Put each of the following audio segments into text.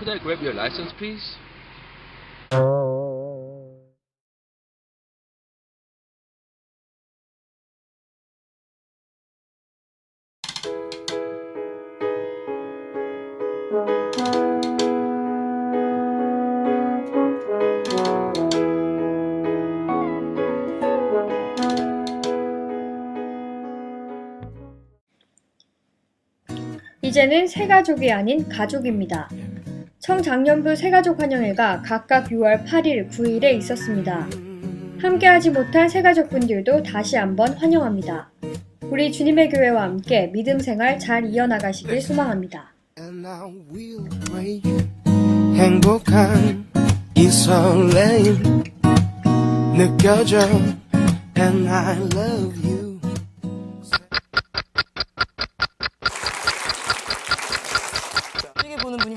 Could I grab your license, please? 이제는 새 가족이 아닌 가족입니다. 청장년부 새가족 환영회가 각각 6월 8일, 9일에 있었습니다. 함께하지 못한 새가족분들도 다시 한번 환영합니다. 우리 주님의 교회와 함께 믿음 생활 잘 이어나가시길 소망합니다. 행복한 이 설레임 느껴져 And I love you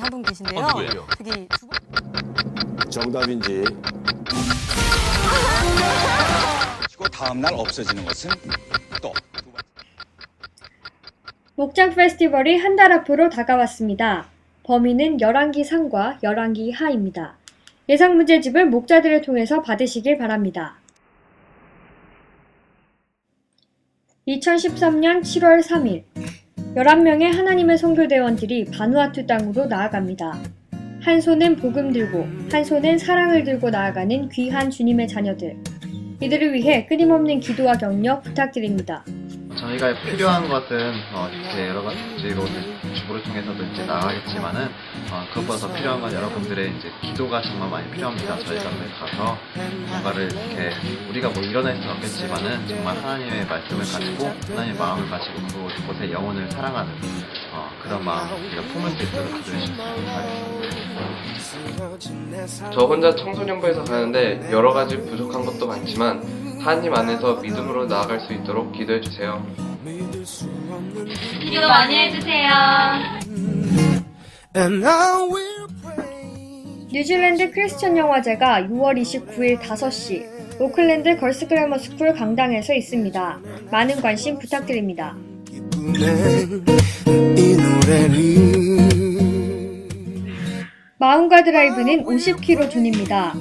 한 분 계신데요. 어, 누구예요? 저기 두 분. 정답인지 그리고 다음 날 없어지는 것은 또. 목장 페스티벌이 한 달 앞으로 다가왔습니다. 범위는 열왕기 상과 열왕기 하입니다. 예상 문제집을 목자들을 통해서 받으시길 바랍니다. 2013년 7월 3일 11명의 하나님의 선교대원들이 바누아투 땅으로 나아갑니다. 한 손은 복음 들고 한 손은 사랑을 들고 나아가는 귀한 주님의 자녀들. 이들을 위해 끊임없는 기도와 격려 부탁드립니다. 저희가 필요한 것은 어, 이제 여러 가지로 주부를 통해서도 이제 나가겠지만은 어, 그것보다 더 필요한 건 여러분들의 이제 기도가 정말 많이 필요합니다. 저희가 가서 뭔가를 이렇게 우리가 뭐 이뤄낼 수는 없겠지만은 정말 하나님의 말씀을 가지고 하나님의 마음을 가지고 그곳의 영혼을 사랑하는 어, 그런 마음 우리가 품을 수 있도록 기도해 주시면 저 혼자 청소년부에서 가는데 여러 가지 부족한 것도 많지만 하나님 안에서 믿음으로 나아갈 수 있도록 기도해 주세요. 기도 많이 해주세요. 뉴질랜드 크리스천 영화제가 6월 29일 5시 오클랜드 걸스 그래머 스쿨 강당에서 있습니다. 많은 관심 부탁드립니다. 마음과 드라이브는 50km 존입니다.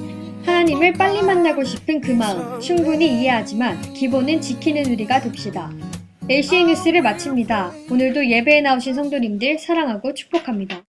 하나님을 빨리 만나고 싶은 그 마음 충분히 이해하지만 기본은 지키는 우리가 됩시다. LCA 뉴스를 마칩니다. 오늘도 예배에 나오신 성도님들 사랑하고 축복합니다.